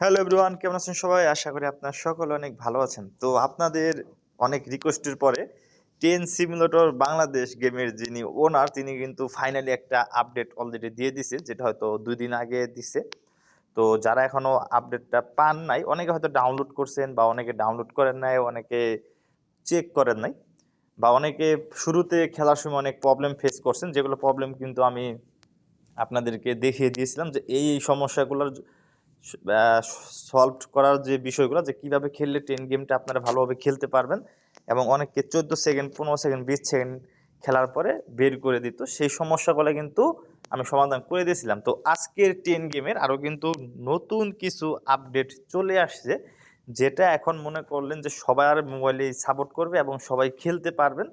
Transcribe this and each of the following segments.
Hello everyone কেমন আছেন সবাই? আশা করি আপনার সকলে অনেক ভালো আছেন। তো আপনাদের অনেক রিকোয়েস্টের পরে টেন সিমুলেটর বাংলাদেশ গেমের যিনি ওনার তিনি কিন্তু ফাইনালি একটা আপডেট অলরেডি দিয়ে দিছে, যেটা হয়তো দুই দিন আগে দিছে। তো যারা এখনও আপডেটটা পান নাই, অনেকে হয়তো ডাউনলোড করছেন বা অনেকে ডাউনলোড করেন নাই, অনেকে চেক করেন নাই, বা অনেকে শুরুতে খেলার সময় অনেক প্রবলেম ফেস করছেন, যেগুলো প্রবলেম কিন্তু আমি আপনাদেরকে দেখিয়ে দিয়েছিলাম যে এই এই সমস্যাগুলোর সলভ করার যে বিষয়গুলো, যে কীভাবে খেললে টেন গেমটা আপনারা ভালোভাবে খেলতে পারবেন এবং অনেককে চোদ্দ সেকেন্ড পনেরো সেকেন্ড বিশ সেকেন্ড খেলার পরে বের করে দিত, সেই সমস্যাগুলো কিন্তু আমি সমাধান করে দিয়েছিলাম। তো আজকের টেন গেমের আরও কিন্তু নতুন কিছু আপডেট চলে আসছে, যেটা এখন মনে করলেন যে সবাই আর মোবাইলে সাপোর্ট করবে এবং সবাই খেলতে পারবেন,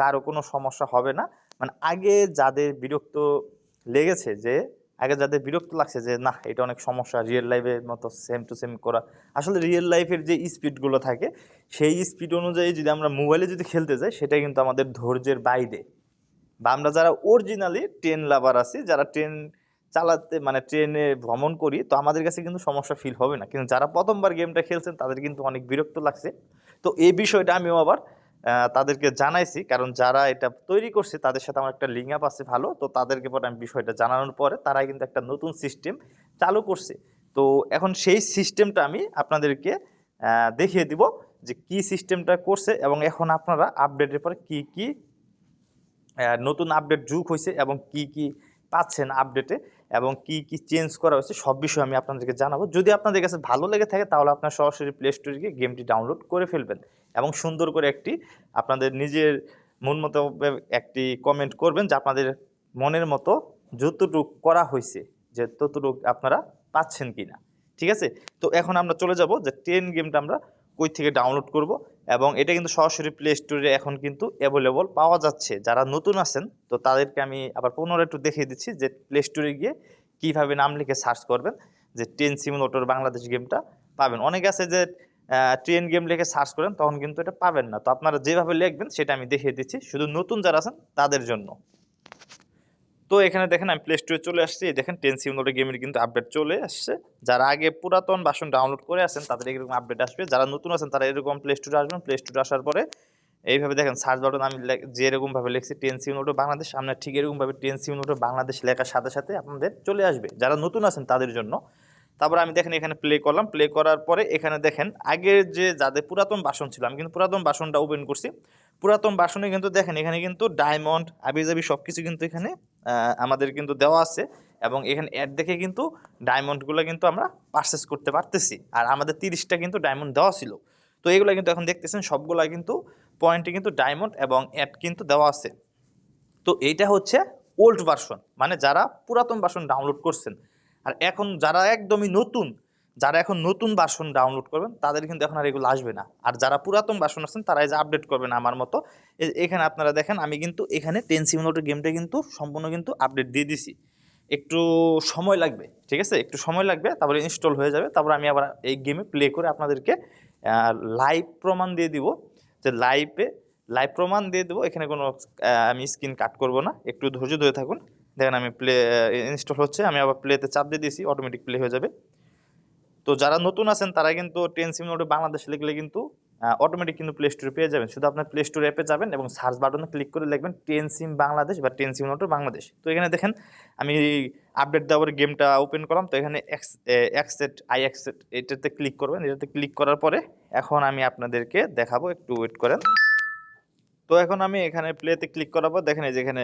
কারও কোনো সমস্যা হবে না। মানে আগে যাদের বিরক্ত লেগেছে যে আগে যাদের বিরক্ত লাগছে যে না এটা অনেক সমস্যা রিয়েল লাইফের মতো সেম টু সেম করা। আসলে রিয়েল লাইফের যে স্পিডগুলো থাকে, সেই স্পিড অনুযায়ী যদি আমরা মোবাইলে যদি খেলতে যাই সেটা কিন্তু আমাদের ধৈর্যের বাইরে। বা আমরা যারা অরিজিনালি ট্রেন লাভার আছি, যারা ট্রেন চালাতে মানে ট্রেনে ভ্রমণ করি, তো আমাদের কাছে কিন্তু সমস্যা ফিল হবে না। কিন্তু যারা প্রথমবার গেমটা খেলছেন, তাদের কিন্তু অনেক বিরক্ত লাগছে। তো এই বিষয়টা আমিও আবার তাদেরকে জানাইছি, কারণ যারা এটা তৈরি করছে, তাদের সাথে আমার একটা লিঙ্ক আপ আছে ভালো। তো তাদেরকে পরে আমি বিষয়টা জানানোর পরে তারাই কিন্তু একটা নতুন সিস্টেম চালু করছে। তো এখন সেই সিস্টেমটা আমি আপনাদেরকে দেখিয়ে দিব যে কি সিস্টেমটা করছে এবং এখন আপনারা আপডেটের পরে কি কি নতুন আপডেট যুগ হয়েছে এবং কি কি পাচ্ছেন আপডেটে এবং কি কি চেঞ্জ করা হয়েছে সব বিষয়ে আমি আপনাদেরকে জানাব। যদি আপনাদের কাছে ভালো লেগে থাকে তাহলে আপনার সরাসরি প্লে স্টোরে গিয়ে গেমটি ডাউনলোড করে ফেলবেন এবং সুন্দর করে একটি আপনাদের নিজের মন মতো একটি কমেন্ট করবেন যে আপনাদের মনের মতো যতটুক করা হয়েছে যে ততটুক আপনারা পাচ্ছেন কি না ঠিক আছে? তো এখন আমরা চলে যাব যে টেন গেমটা আমরা কই থেকে ডাউনলোড করব? এবং এটা কিন্তু সরাসরি প্লে স্টোরে এখন কিন্তু অ্যাভেলেবল পাওয়া যাচ্ছে। যারা নতুন আছেন, তো তাদেরকে আমি আবার পুনরায় একটু দেখিয়ে দিচ্ছি যে প্লে স্টোরে গিয়ে কীভাবে নাম লিখে সার্চ করবেন, যে ট্রেন সিমুলেটর বাংলাদেশ গেমটা পাবেন। অনেকে আছে যে ট্রেন গেম লিখে সার্চ করেন, তখন কিন্তু এটা পাবেন না। তো আপনারা যেভাবে লিখবেন, সেটা আমি দেখিয়ে দিচ্ছি। শুধু নতুন যারা আছেন, তাদের জন্য। তো এখানে দেখেন আমি প্লে স্টোরে চলে আসছি। দেখেন টেন সিমুলেটর গেমের কিন্তু আপডেট চলে আসছে। যারা আগে পুরাতন বাসন ডাউনলোড করে আছেন, তাদের এরকম আপডেট আসবে। যারা নতুন আছেন, তারা এরকম প্লে স্টোরে আসবেন। প্লে স্টোরে আসার পরে এইভাবে দেখেন সার্চ বাটন আমি লে- যে এরকমভাবে লিখছি টেন সিম সিমুলেটর বাংলাদেশ আপনার ঠিক এরকমভাবে টেন সিমুলেটর বাংলাদেশ লেখার সাথে সাথে আপনাদের চলে আসবে। যারা নতুন আছেন, তাদের জন্য। তারপর আমি দেখেন এখানে প্লে করলাম। প্লে করার পরে এখানে দেখেন, আগের যে যাদের পুরাতন বাসন ছিল, আমি কিন্তু পুরাতন বাসনটা ওপেন করছি। পুরাতন বাসনে কিন্তু দেখেন, এখানে কিন্তু ডায়মন্ড আবিজাবি সব কিছু কিন্তু এখানে আমাদের কিন্তু দেওয়া আছে এবং এখানে অ্যাড দেখে কিন্তু ডায়মন্ডগুলো কিন্তু আমরা পারচেস করতে পারতেছি। আর আমাদের তিরিশটা কিন্তু ডায়মন্ড দেওয়া ছিল। তো এগুলো কিন্তু এখন দেখতেছেন, সবগুলো কিন্তু পয়েন্টে কিন্তু ডায়মন্ড এবং অ্যাড কিন্তু দেওয়া আছে। তো এইটা হচ্ছে ওল্ড ভার্সন মানে যারা পুরাতন ভার্সন ডাউনলোড করছেন। আর এখন যারা একদমই নতুন যারা এখন নতুন বাসন ডাউনলোড করবেন, তাদের কিন্তু এখন আর এগুলো আসবে না। আর যারা পুরাতন বাসন আছেন, তারা এই যে আপডেট করবেন আমার মতো। এখানে আপনারা দেখেন, আমি কিন্তু এখানে টেন সিমুলেটর গেমটা কিন্তু সম্পূর্ণ কিন্তু আপডেট দিয়ে দিছি। একটু সময় লাগবে, ঠিক আছে? একটু সময় লাগবে, তারপরে ইনস্টল হয়ে যাবে। তারপর আমি আবার এই গেমে প্লে করে আপনাদেরকে লাইভ প্রমাণ দিয়ে দিব। যে লাইভে লাইভ প্রমাণ দিয়ে দেবো। এখানে কোনো আমি স্ক্রিন কাট করব না। একটু ধৈর্য ধরে থাকুন। দেখেন আমি প্লে ইনস্টল হচ্ছে। আমি আবার প্লেতে চাপ দিয়ে দিয়েছি। অটোমেটিক প্লে হয়ে যাবে। তো যারা নতুন আছেন, তারা কিন্তু টেন সিমোডে বাংলাদেশ লিখলে কিন্তু অটোমেটিক কিন্তু প্লে স্টোরে পেয়ে যাবেন। শুধু আপনার প্লে স্টোর অ্যাপে যাবেন এবং সার্চ বাটনে ক্লিক করে লিখবেন টেন সিম বাংলাদেশ বা টেন সিম নোটর বাংলাদেশ। তো এখানে দেখেন, আমি আপডেট দেওয়ার গেমটা ওপেন করলাম তো এখানে এক্স অ্যাকসেট আই অ্যাকসেট এটাতে ক্লিক করবেন। এটাতে ক্লিক করার পরে এখন আমি আপনাদেরকে দেখাবো, একটু ওয়েট করেন। তো এখন আমি এখানে প্লেতে ক্লিক পর দেখেন এই যে এখানে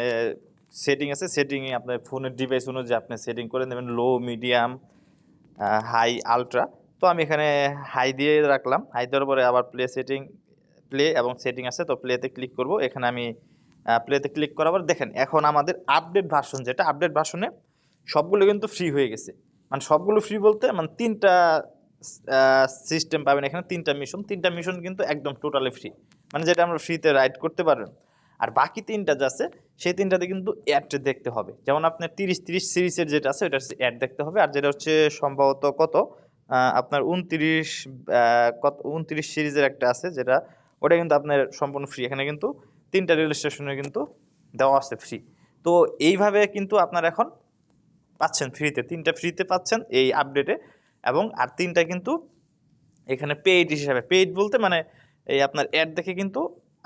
সেটিং আছে। সেটিংয়ে আপনার ফোনের ডিভাইস অনুযায়ী আপনি সেটিং করে নেবেন। লো মিডিয়াম হাই আলট্রা তো আমি এখানে হাই দিয়ে রাখলাম। হাই দেওয়ার পরে আবার প্লে সেটিং প্লে এবং সেটিং আছে, তো প্লেতে ক্লিক করব। এখানে আমি প্লেতে ক্লিক করার পর দেখেন, এখন আমাদের আপডেট ভার্সন যেটা আপডেট ভার্সনে সবগুলো কিন্তু ফ্রি হয়ে গেছে। মানে সবগুলো ফ্রি বলতে মানে তিনটা সিস্টেম পাবেন এখানে, তিনটা মিশন তিনটা মিশন কিন্তু একদম টোটালি ফ্রি মানে যেটা আমরা ফ্রিতে রাইড করতে পারবেন। আর বাকি তিনটা যা আছে, সেই তিনটাতে কিন্তু অ্যাড দেখতে হবে। যেমন আপনার তিরিশ তিরিশ সিরিজের যেটা আছে ওটা হচ্ছে অ্যাড দেখতে হবে। আর যেটা হচ্ছে সম্ভবত কত? আপনার উনত্রিশ কত? উনত্রিশ সিরিজের একটা আছে যেটা, ওটা কিন্তু আপনার সম্পূর্ণ ফ্রি এখানে কিন্তু তিনটা রেল স্টেশনে কিন্তু দেওয়া আছে ফ্রি তো এইভাবে কিন্তু আপনার এখন পাচ্ছেন ফ্রিতে তিনটা ফ্রিতে পাচ্ছেন এই আপডেটে এবং আর তিনটা কিন্তু এখানে পেইড হিসাবে। পেইড বলতে মানে এই আপনার অ্যাড দেখে কিন্তু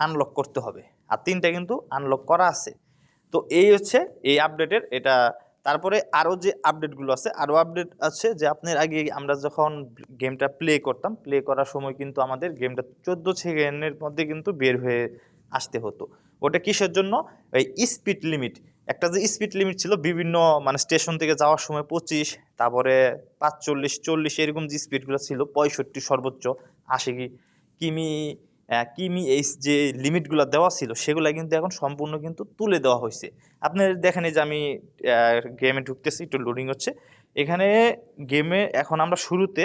আনলক করতে হবে। আর তিনটা কিন্তু আনলক করা আছে। তো এই হচ্ছে এই আপডেটের এটা। তারপরে আরও যে আপডেটগুলো আছে, আরও আপডেট আছে যে আপনার আগে আমরা যখন গেমটা প্লে করতাম প্লে করার সময় কিন্তু আমাদের গেমটা চোদ্দ সেকেন্ডের মধ্যে কিন্তু বের হয়ে আসতে হতো। ওটা কিসের জন্য? এই স্পিড লিমিট একটা যে স্পিড লিমিট ছিল বিভিন্ন মানে স্টেশন থেকে যাওয়ার সময় পঁচিশ, তারপরে পাঁচচল্লিশ, চল্লিশ, এরকম যে স্পিডগুলো ছিল, পঁয়ষট্টি সর্বোচ্চ আশি কিমি কিমি এই যে লিমিটগুলো দেওয়া ছিল, সেগুলো কিন্তু এখন সম্পূর্ণ কিন্তু তুলে দেওয়া হয়েছে আপনি দেখেন যে আমি গেমে ঢুকতেছি, একটু লোডিং হচ্ছে। এখানে গেমে এখন আমরা শুরুতে,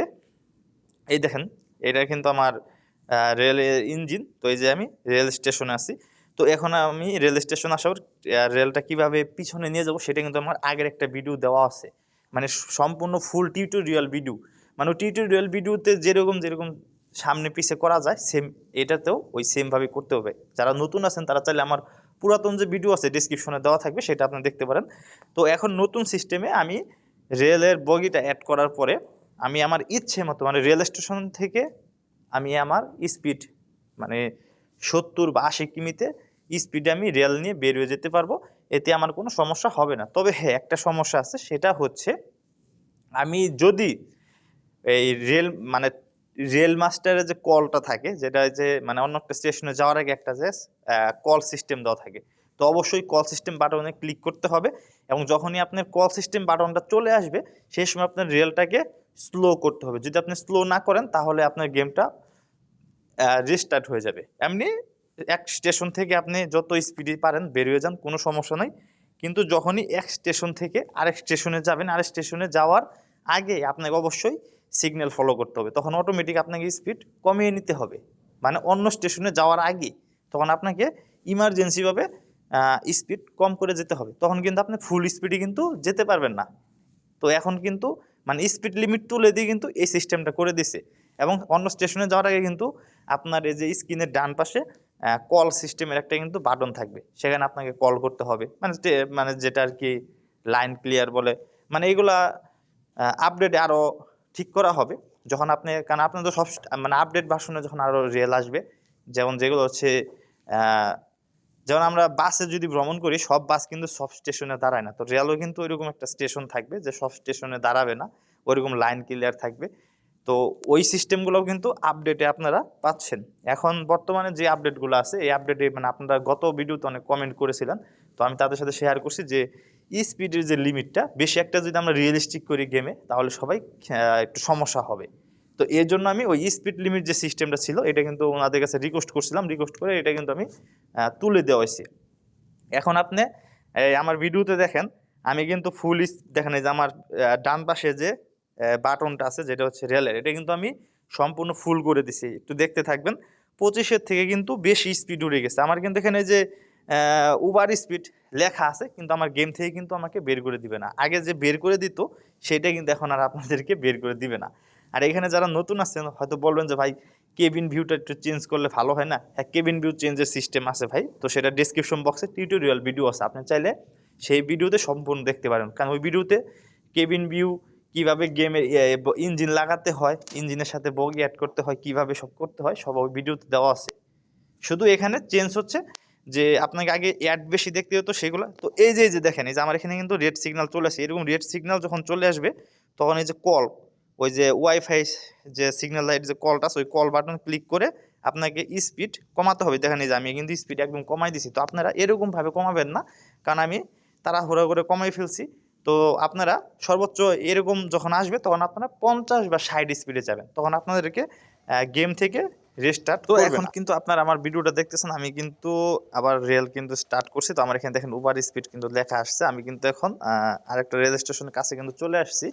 এই দেখেন, এটা কিন্তু আমার রেলের ইঞ্জিন তো এই যে আমি রেল স্টেশনে আছি। তো এখন আমি রেল স্টেশন আসার রেলটা কীভাবে পিছনে নিয়ে যাব, সেটা কিন্তু আমার আগের একটা ভিডিও দেওয়া আছে। মানে সম্পূর্ণ ফুল টিউটোরিয়াল ভিডিও মানে টিউটোরিয়াল ভিডিওতে যেরকম যেরকম সামনে পিছে করা যায় সেম এটাতেও ওই সেমভাবে করতে হবে। যারা নতুন আছেন, তারা চাইলে আমার পুরাতন যে ভিডিও আছে ডিসক্রিপশনে দেওয়া থাকবে, সেটা আপনি দেখতে পারেন। তো এখন নতুন সিস্টেমে আমি রেলের বগিটা অ্যাড করার পরে, আমি আমার ইচ্ছে মতো মানে রেল স্টেশন থেকে আমি আমার স্পিড মানে সত্তর বা আশি কিমিতে স্পিডে আমি রেল নিয়ে বের হয়ে যেতে পারব। এতে আমার কোনো সমস্যা হবে না। তবে হ্যাঁ একটা সমস্যা আছে, সেটা হচ্ছে আমি যদি এই রেল মানে রেল মাস্টারের যে কলটা থাকে, যেটা যে মানে অন্য একটা স্টেশনে যাওয়ার আগে একটা যে কল সিস্টেম দেওয়া থাকে। তো অবশ্যই কল সিস্টেম বাটনে ক্লিক করতে হবে এবং যখনই আপনার কল সিস্টেম বাটনটা চলে আসবে সেই সময় আপনার রেলটাকে স্লো করতে হবে। যদি আপনি স্লো না করেন, তাহলে আপনার গেমটা রিস্টার্ট হয়ে যাবে। এমনি এক স্টেশন থেকে আপনি যত স্পিডে পারেন বেরিয়ে যান, কোনো সমস্যা নাই। কিন্তু যখনই এক স্টেশন থেকে আরেক স্টেশনে যাবেন, আরেক স্টেশনে যাওয়ার আগে আপনাকে অবশ্যই সিগন্যাল ফলো করতে হবে। তখন অটোমেটিক আপনাকে স্পিড কমিয়ে নিতে হবে। মানে অন্য স্টেশনে যাওয়ার আগে তখন আপনাকে ইমার্জেন্সিভাবে স্পিড কম করে যেতে হবে। তখন কিন্তু আপনি ফুল স্পিডে কিন্তু যেতে পারবেন না। তো এখন কিন্তু মানে স্পিড লিমিট তুলে দিয়ে কিন্তু এই সিস্টেমটা করে দিছে। এবং অন্য স্টেশনে যাওয়ার আগে কিন্তু আপনার এই যে স্ক্রিনের ডান পাশে কল সিস্টেমের একটা কিন্তু বাটন থাকবে। সেখানে আপনাকে কল করতে হবে। মানে মানে যেটা আর কি লাইন ক্লিয়ার বলে। মানে এগুলা আপডেটে আরও ঠিক করা হবে। যখন আপনি, কারণ আপনার তো সব মানে আপডেট ভার্সনে যখন আরও রেল আসবে, যেমন যেগুলো হচ্ছে যেমন আমরা বাসে যদি ভ্রমণ করি, সব বাস কিন্তু সব স্টেশনে দাঁড়ায় না। তো রেলও কিন্তু ওইরকম একটা স্টেশন থাকবে যে সব স্টেশনে দাঁড়াবে না, ওইরকম লাইন ক্লিয়ার থাকবে। তো ওই সিস্টেমগুলোও কিন্তু আপডেটে আপনারা পাচ্ছেন। এখন বর্তমানে যে আপডেটগুলো আছে, এই আপডেটে মানে আপনারা গত ভিডিওতে অনেক কমেন্ট করেছিলেন, তো আমি তাদের সাথে শেয়ার করছি যে স্পিডের যে লিমিটটা, বেশি একটা যদি আমরা রিয়েলিস্টিক করি গেমে তাহলে সবাই একটু সমস্যা হবে। তো এর জন্য আমি ওই স্পিড লিমিট যে সিস্টেমটা ছিল, এটা কিন্তু ওনাদের কাছে রিকোয়েস্ট করছিলাম। রিকোয়েস্ট করে এটা কিন্তু আমি তুলে দেওয়া হয়েছে এখন আপনি আমার ভিডিওতে দেখেন, আমি কিন্তু ফুল দেখেন এই যে আমার ডান পাশে যে বাটনটা আছে, যেটা হচ্ছে রেলের এটা কিন্তু আমি সম্পূর্ণ ফুল করে দিছি। একটু দেখতে থাকবেন। পঁচিশের থেকে কিন্তু বেশি স্পিড উড়ে গেছে। আমার কিন্তু এখানে যে উবার স্পিড লেখা আছে, কিন্তু আমার গেম থেকে কিন্তু আমাকে বের করে দিবে না। আগে যে বের করে দিত, সেটা কিন্তু এখন আর আপনাদেরকে বের করে দিবে না। আর এখানে যারা নতুন আছেন, হয়তো বলবেন যে, ভাই কেবিন ভিউটা একটু চেঞ্জ করলে ভালো হয় না? হ্যাঁ কেবিন ভিউ চেঞ্জের সিস্টেম আছে ভাই। তো সেটা ডিসক্রিপশন বক্সে টিউটোরিয়াল ভিডিও আছে। আপনি চাইলে সেই ভিডিওতে সম্পূর্ণ দেখতে পারেন। কারণ ওই ভিডিওতে কেবিন ভিউ কীভাবে গেমের ইঞ্জিন লাগাতে হয় ইঞ্জিনের সাথে বগি অ্যাড করতে হয়, কীভাবে সব করতে হয়, সব ওই ভিডিওতে দেওয়া আছে। শুধু এখানে চেঞ্জ হচ্ছে যে আপনাকে আগে অ্যাড বেশি দেখতে হতো সেগুলো। তো এই যে যে দেখেন, এই যে আমার এখানে কিন্তু রেড সিগন্যাল চলে আসে। এরকম রেড সিগন্যাল যখন চলে আসবে, তখন এই যে কল ওই যে ওয়াইফাই যে সিগন্যাল লাইট যে কলটা আছে, ওই কল বাটন ক্লিক করে আপনাকে স্পিড কমাতে হবে। দেখেন এই যে আমি কিন্তু স্পিড একদম কমাই দিছি। তো আপনারা এরকমভাবে কমাবেন না, কারণ আমি তাড়াহুড়ো করে কমাই ফেলছি। তো আপনারা সর্বোচ্চ এরকম যখন আসবে, তখন আপনারা পঞ্চাশ বা ষাট স্পিডে যাবেন। তখন আপনাদেরকে গেম থেকে রেস্টার্ট তো এখন কিন্তু আপনারা আমার ভিডিওটা দেখতেছেন আমি কিন্তু আবার রেল কিন্তু স্টার্ট করছি তো আমার এখানে দেখেন উবার স্পিড কিন্তু লেখা আসছে আমি কিন্তু এখন আরেকটা রেল স্টেশনের কাছে কিন্তু চলে আসছি।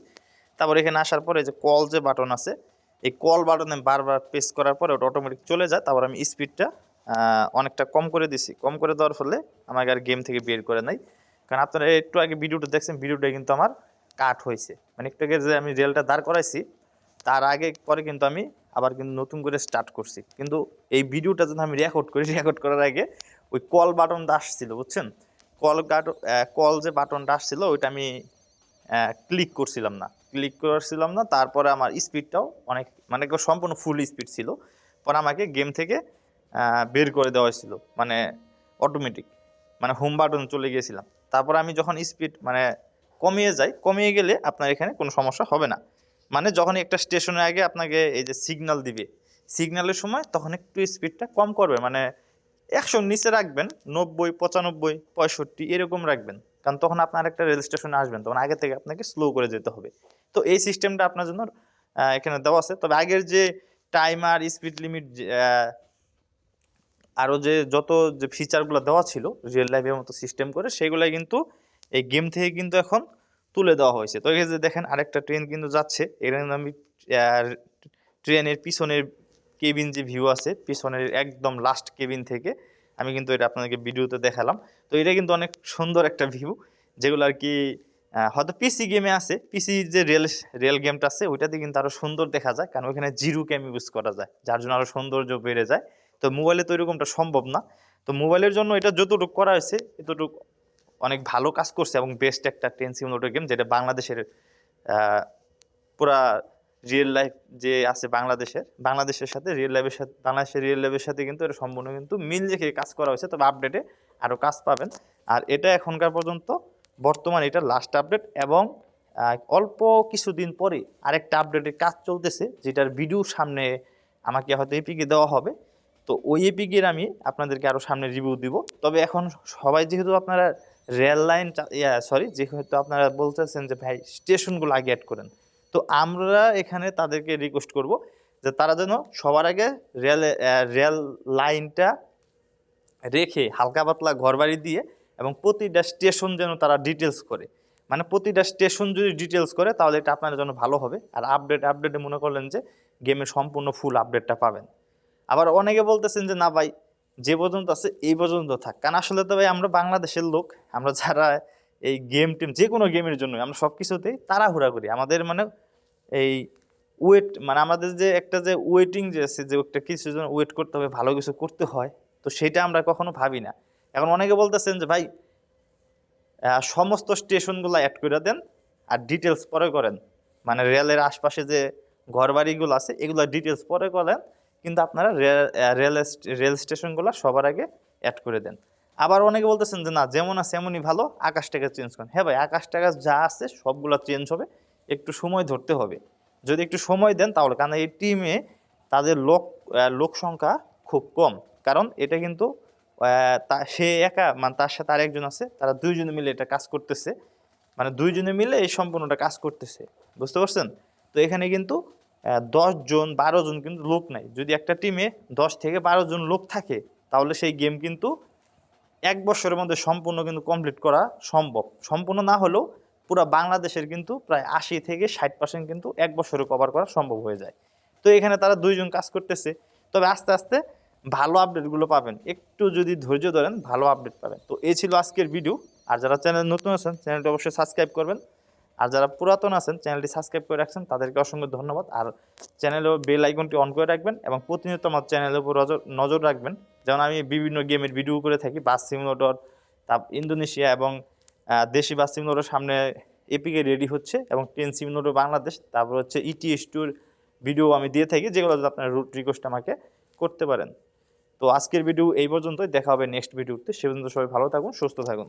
তারপর এখানে আসার পরে যে কল যে বাটন আছে এই কল বাটনে বারবার প্রেস করার পরে ওটা অটোমেটিক চলে যায় তারপর আমি স্পিডটা অনেকটা কম করে দিছি। কম করে দেওয়ার ফলে আমাকে আর গেম থেকে বের করে নাই। কারণ আপনারা একটু আগে ভিডিওটা দেখছেন ভিডিওটা কিন্তু আমার কাট হয়েছে। মানে একটু আগে যে আমি রেলটা দাঁড় করাইছি তার আগে পরে কিন্তু আমি আবার কিন্তু নতুন করে স্টার্ট করছি। কিন্তু এই ভিডিওটা যদি আমি রেকর্ড করি রেকর্ড করার আগে ওই কল বাটনটা আসছিল, বুঝছেন? কল কল যে বাটনটা আসছিল, ওইটা আমি ক্লিক করছিলাম না। ক্লিক করছিলাম না, তারপরে আমার স্পিডটাও অনেক মানে সম্পূর্ণ ফুল স্পিড ছিল। পরে আমাকে গেম থেকে বের করে দেওয়া হয়েছিল। মানে অটোমেটিক মানে হোম বাটন চলে গিয়েছিলাম। তারপর আমি যখন স্পিড মানে কমিয়ে যাই, কমিয়ে গেলে আপনার এখানে কোনো সমস্যা হবে না। মানে যখন একটা স্টেশনের আগে আপনাকে এই যে সিগনাল দিবে সিগনালের সময় তখন একটু স্পিডটা কম করবে মানে একশোর নিচে রাখবেন, নব্বই, পঁচানব্বই, পঁয়ষট্টি এরকম রাখবেন, কারণ তখন আপনার একটা রেল স্টেশনে আসবেন, তখন আগে থেকে আপনাকে স্লো করে যেতে হবে। তো এই সিস্টেমটা আপনার জন্য এখানে দেওয়া আছে। তবে আগের যে টাইমার স্পিড লিমিট আরও যে যত যে ফিচারগুলো দেওয়া ছিল রিয়েল লাইফের মতো সিস্টেম করে সেগুলো কিন্তু এই গেম থেকে কিন্তু এখন তুলে দেওয়া হয়েছে। তো এই যে দেখেন আরেকটা ট্রেন কিন্তু যাচ্ছে। এখানে আমি ট্রেনের পিছনের কেবিন যে ভিউ আছে, পিছনের একদম লাস্ট কেবিন থেকে আমি কিন্তু এটা আপনাদেরকে ভিডিওতে দেখালাম। তো এটা কিন্তু অনেক সুন্দর একটা ভিউ যেগুলো আর কি হয়তো পিসি গেমে আছে। পিসি যে রেল রেল গেমটা আছে, ওইটাতে কিন্তু আরও সুন্দর দেখা যায়। কারণ ওইখানে জিরো ক্যাম ইউজ করা যায়, যার জন্য আরও সৌন্দর্য বেড়ে যায়। তো মোবাইলে তো এরকমটা সম্ভব না। তো মোবাইলের জন্য এটা যতটুকু করা হয়েছে, এতটুকু অনেক ভালো কাজ করছে এবং বেস্ট একটা টেন সিমুলেটর গেম যেটা বাংলাদেশের পুরা রিয়েল লাইফ যে আছে বাংলাদেশের বাংলাদেশের সাথে রিয়েল লাইফের সাথে, বাংলাদেশের রিয়েল লাইফের সাথে কিন্তু এটা সম্পূর্ণ কিন্তু মিল রেখে কাজ করা হয়েছে। তবে আপডেটে আরও কাজ পাবেন। আর এটা এখনকার পর্যন্ত, বর্তমান এটা লাস্ট আপডেট এবং অল্প কিছুদিন পরে আরেকটা আপডেটের কাজ চলতেছে, যেটার ভিডিও সামনে আমাকে হয়তো এপিকে দেওয়া হবে। তো ওই এপিকের আমি আপনাদেরকে আরও সামনে রিভিউ দিব। তবে এখন সবাই যেহেতু আপনারা রেল লাইন ইয়া সরি যেহেতু আপনারা বলতেছেন যে, ভাই, স্টেশনগুলো আগে অ্যাড করেন। তো আমরা এখানে তাদেরকে রিকোয়েস্ট করব যে, তারা যেন সবার আগে রেল রেল লাইনটা রেখে হালকা পাতলা ঘরবাড়ি দিয়ে এবং প্রতিটা স্টেশন যেন তারা ডিটেলস করে। মানে প্রতিটা স্টেশন যদি ডিটেলস করে, তাহলে এটা আপনার জন্য ভালো হবে। আর আপডেট আপডেটে মনে করলেন যে গেমে সম্পূর্ণ ফুল আপডেটটা পাবেন। আবার অনেকে বলতেছেন যে, না ভাই যে পর্যন্ত আছে, এই পর্যন্ত থাক। কারণ আসলে তো ভাই, আমরা বাংলাদেশের লোক, আমরা যারা এই গেম টেম যে কোনো গেমের জন্য আমরা সব কিছুতেই তাড়াহুড়া করি। আমাদের মানে এই ওয়েট মানে আমাদের যে একটা যে ওয়েটিং যে আছে, যে একটা কিছু জন ওয়েট করতে হবে, ভালো কিছু করতে হয়, তো সেটা আমরা কখনো ভাবি না। এখন অনেকে বলতেছেন যে, ভাই সমস্ত স্টেশনগুলো অ্যাড করে দেন আর ডিটেলস পরে করেন। মানে রেলের আশপাশে যে ঘরবাড়িগুলো আছে, এগুলো ডিটেলস পরে করেন। কিন্তু আপনারা রেল রেল স্টেশনগুলো সবার আগে অ্যাড করে দেন। আবার অনেকে বলতেছেন যে, না, যেমন আছে এমনই ভালো, আকাশ টাকা চেঞ্জ করেন। হ্যাঁ ভাই, আকাশ টাকা যা আছে সবগুলো চেঞ্জ হবে। একটু সময় ধরতে হবে। যদি একটু সময় দেন তাহলে, কারণ এই টিমে তাদের লোক লোক সংখ্যা খুব কম। কারণ এটা কিন্তু তা, সে একা মানে তার সাথে আরেকজন আছে, তারা দুইজনে মিলে এটা কাজ করতেছে। মানে দুইজনে মিলে এই সম্পূর্ণটা কাজ করতেছে। বুঝতে পারছেন? তো এখানে কিন্তু দশ জন বারো জন কিন্তু লোক নাই। যদি একটা টিমে দশ থেকে বারো জন লোক থাকে, তাহলে সেই গেম কিন্তু এক বছরের মধ্যে সম্পূর্ণ কিন্তু কমপ্লিট করা সম্ভব। সম্পূর্ণ না হলেও পুরো বাংলাদেশের কিন্তু প্রায় আশি থেকে ষাট পার্সেন্ট কিন্তু এক বছরে কভার করা সম্ভব হয়ে যায়। তো এখানে তারা দুইজন কাজ করতেছে। তবে আস্তে আস্তে ভালো আপডেটগুলো পাবেন। একটু যদি ধৈর্য ধরেন, ভালো আপডেট পাবেন। তো এই ছিল আজকের ভিডিও আর যারা চ্যানেল নতুন আছেন চ্যানেলটি অবশ্যই সাবস্ক্রাইব করবেন। আর যারা পুরাতন আছেন, চ্যানেলটি সাবস্ক্রাইব করে রাখছেন, তাদেরকে অসংখ্য ধন্যবাদ। আর চ্যানেলেও বেল আইকনটি অন করে রাখবেন এবং প্রতিনিয়ত আমার চ্যানেলের উপর নজর রাখবেন। যেমন আমি বিভিন্ন গেমের ভিডিও করে থাকি, বাস সিমুলেটর তার ইন্দোনেশিয়া এবং দেশি বাস সিমুলেটর সামনে এপিকে রেডি হচ্ছে এবং টেন সিমুলেটর বাংলাদেশ তারপর হচ্ছে ইটিএস টুর ভিডিও আমি দিয়ে থাকি, যেগুলো আপনার রুট রিকোয়েস্ট আমাকে করতে পারেন। তো আজকের ভিডিও এই পর্যন্তই, দেখা হবে নেক্সট ভিডিওতে সে পর্যন্ত সবাই ভালো থাকুন, সুস্থ থাকুন।